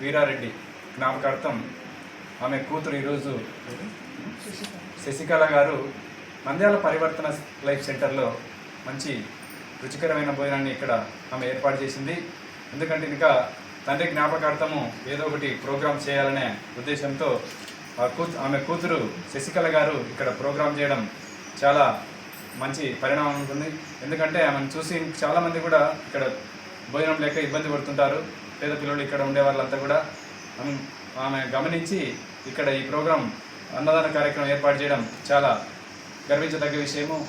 వీరారెడ్డి జ్ఞాపకార్థం ఆమె కూతురు ఈరోజు శశికళ గారు నంద్యాల పరివర్తన లైఫ్ సెంటర్లో మంచి రుచికరమైన భోజనాన్ని ఇక్కడ ఆమె ఏర్పాటు చేసింది. ఎందుకంటే ఇంకా తండ్రి జ్ఞాపకార్థము ఏదో ఒకటి ప్రోగ్రామ్ చేయాలనే ఉద్దేశంతో ఆ కూతు ఆమె కూతురు శశికళ గారు ఇక్కడ ప్రోగ్రామ్ చేయడం చాలా మంచి పరిణామం ఉంటుంది. ఎందుకంటే ఆమెను చూసి చాలామంది కూడా ఇక్కడ భోజనం లేక ఇబ్బంది పడుతుంటారు. పేద పిల్లలు ఇక్కడ ఉండే వాళ్ళంతా కూడా ఆమె- గమనించి ఇక్కడ ఈ ప్రోగ్రాం అన్నదాన కార్యక్రమం ఏర్పాటు చేయడం చాలా గర్వించదగ్గ విషయము.